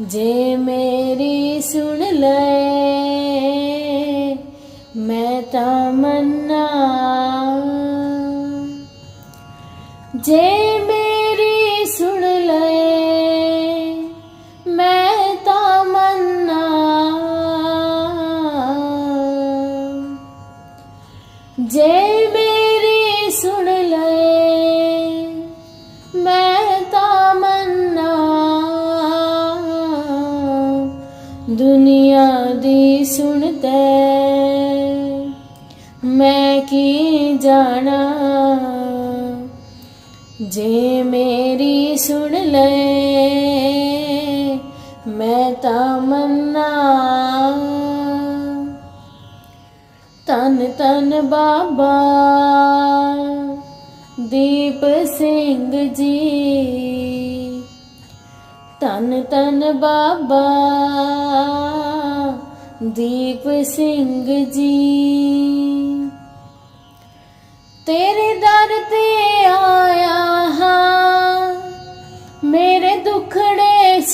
ਜੇ ਮੇਰੀ ਸੁਣ ਲੈ ਮੈਂ ਤਾਂ ਮੰਨਾ। ਜੇ ਮੈਂ ਕੀ ਜਾਣਾ? ਜੇ ਮੇਰੀ ਸੁਣ ਲੈ, ਮੈਂ ਤਾਂ ਮੰਨਾ। ਤਨ ਤਨ ਬਾਬਾ ਦੀਪ ਸਿੰਘ ਜੀ। ਤਨ ਤਨ ਬਾਬਾ ਦੀਪ ਸਿੰਘ ਜੀ।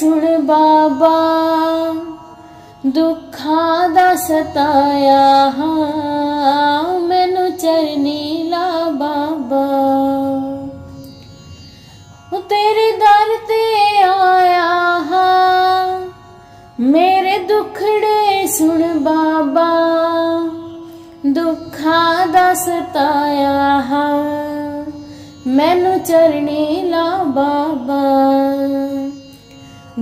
ਸੁਣ ਬਾਬਾ, ਦੁੱਖਾਂ ਦਾ ਸਤਾਇਆ ਹਾਂ, ਮੈਨੂੰ ਚਰਨੀ ਲਾ ਬਾਬਾ। ਉਹ ਤੇਰੇ ਦਰ ਤੇ ਆਇਆ ਹਾਂ, ਮੇਰੇ ਦੁੱਖੜੇ ਸੁਣ ਬਾਬਾ, ਦੁੱਖਾਂ ਦਾ ਸਤਾਇਆ ਹਾਂ, ਮੈਨੂੰ ਚਰਨੀ ਲਾ ਬਾਬਾ।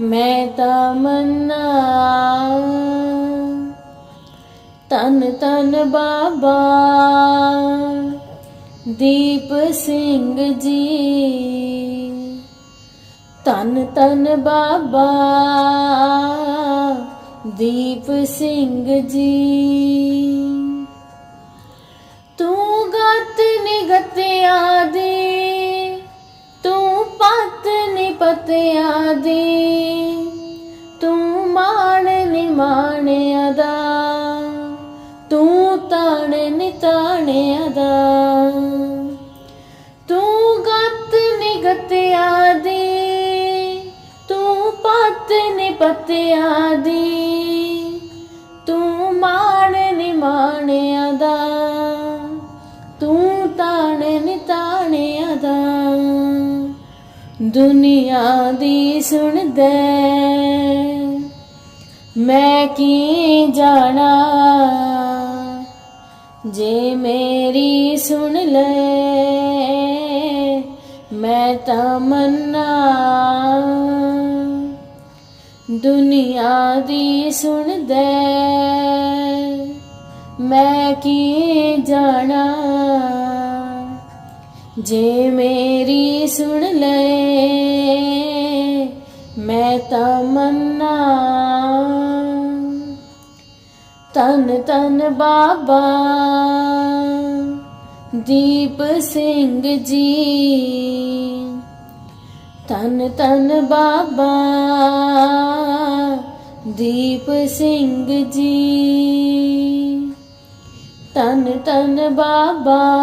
ਮੈਂ ਤਾਂ ਮੰਨਾ ਤਨ ਤਨ ਬਾਬਾ ਦੀਪ ਸਿੰਘ ਜੀ। ਤਨ ਤਨ ਬਾਬਾ ਦੀਪ ਸਿੰਘ ਜੀ। ਪਤ ਨਿਪਤਿਆ ਦੀ, ਤੂੰ ਮਾਣ ਨਿਮਾਣਿਆ ਦਾ, ਤੂੰ ਤਾਣ ਨਿਤਾਣਿਆ ਦਾ। ਤੂੰ ਗਤ ਨਿਗਤਿਆ ਦੀ, ਤੂੰ ਪਤ ਨਿਪਤਿਆ ਦੀ, ਤੂੰ ਮਾਣ ਨਿਮਾਣਿਆ ਦੁਨੀਆ ਦੀ ਸੁਣਦੇ। ਮੈਂ ਕੀ ਜਾਣਾ? ਜੇ ਮੇਰੀ ਸੁਣ ਲੈ, ਮੈਂ ਤਾਂ ਮੰਨਾ। ਦੁਨੀਆ ਦੀ ਸੁਣਦੇ। ਮੈਂ ਕੀ ਜਾਣਾ? ਜੇ ਮੇਰੀ ਸੁਣ ਲੈ ਮੈਂ ਤਾਂ ਮੰਨਾ। ਤਨ ਤਨ ਬਾਬਾ ਦੀਪ ਸਿੰਘ ਜੀ। ਤਨ ਤਨ ਬਾਬਾ ਦੀਪ ਸਿੰਘ ਜੀ। ਤਨ ਤਨ ਬਾਬਾ